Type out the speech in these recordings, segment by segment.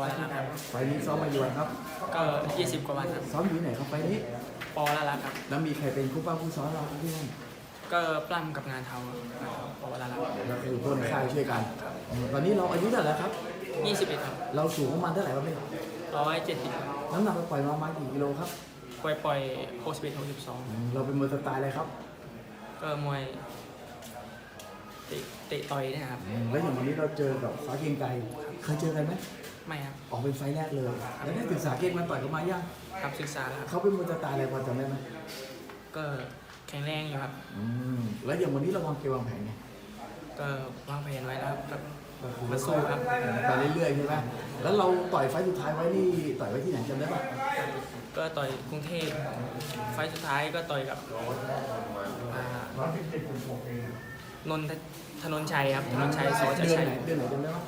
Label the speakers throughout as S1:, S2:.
S1: วันละครับ
S2: ไฟล์นี้ซ้อมมาอยู่วันครับ
S1: ก็20 กว่าวันครับ
S2: ซ้อมอยู่ที่ไหนครับไฟล์นี้
S1: ปอละละครับ
S2: แล้วมีใครเป็นคู่ป้าคู่ซ้อมเราที่นั่น
S1: ก็ปล้ำกับงานเทาครับปอละละ
S2: เราคือพวกในค่ายช่วยกันตอนนี้เราอายุเท่าไหร่แล้วครับ
S1: 21ครับ
S2: เราสูงประมาณเท่าไหร่ครับพี่
S1: 170ครับ
S2: น้ำหนักเราปล่อยมาประมาณกี่กิโลครับ
S1: ปล่อยปล่อย61 62
S2: เราเป็นมวยสไตล์อะไรครับ
S1: ก็มวยเตะเตะต่อยเนะครับ
S2: แล้วอย่างวันนี้เราเจอกับฟ้าเกรียงไกร เคยเจอกันไหม
S1: ไม่ครับ
S2: ออกเป็นไฟล์แรกเลย แล้วได้ศึกษาเกมมาต่อยกันมายัง
S1: ครับศึกษาแล้วครับ
S2: เขาเป็นมวยสไตล์อะไรพอจำได้ไหม
S1: ก็แข็งแรงอยู่ครับ
S2: อืมแล้วอย่างวันนี้เราวางเกมวางแผนไง
S1: ก็วางแผนไว้แล้วครับ
S2: ก็คือ
S1: มาสู้ครับ
S2: ไปเรื่อยๆใช่ไหมแล้วเราต่อยไฟล์สุดท้ายไว้นี่ต่อยไว้ที่ไหนจำได้ปะ
S1: ก็ต่อยกรุงเทพ ไฟล์สุดท้ายก็ต่อยกับอ่านนทถนนชัยครับถนนชัยโสจ
S2: เดือน
S1: ชัย
S2: ไหนเดือนไหนจำได้ปะ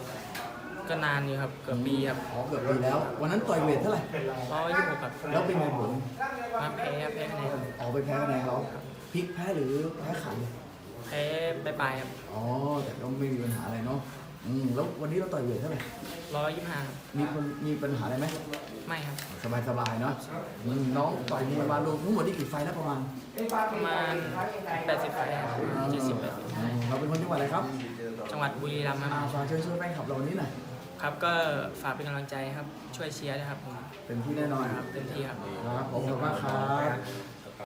S1: ก็นานอยู่ครับเกือบปีครับ
S2: อ๋อเกือบปีแล้ว วันนั้นต่อยเวทเท่าไหร่
S1: ร้อยยี่สิบหกครับ
S2: แล้วเป็นไงผล
S1: มาแพ้แพ้คะแนน
S2: ออกไปแพ้คะแนนเราพลิกแพ้หรือแพ้ขาดเลย
S1: แพ้ไปปลายๆครับ
S2: อ๋อแต่ก็ไม่มีปัญหาอะไรเนาะอืมแล้ววันนี้เราต่อยเวทเท่าไหร่
S1: ร้อยยี่สิบห้า
S2: มีคนมีปัญหาอะไรไหม
S1: ไม่ครับ
S2: สบายสบายๆเนาะอืมน้องต่อยมวยมารวมทั้งหมดที่กี่ไฟล์แล้วประมาณ
S1: ประมาณแปดสิบไฟครับเจ็ดสิบแปดสิบ
S2: อืมเราเป็นคนจังหวัดอะไรครับ
S1: จังหวัดบุรีรัมย์ค
S2: อ่า
S1: รับ
S2: ฝากเชิญชวนแฟนคลับเราวันนี้หน่อย
S1: ครับก็ฝากเป็นกำลังใจครับช่วยเชียร์ด้วยครับผม
S2: เป็นที่แน่นอน
S1: ครับเต็มที่ครับ
S2: ครับผมขอบคุณมากครับ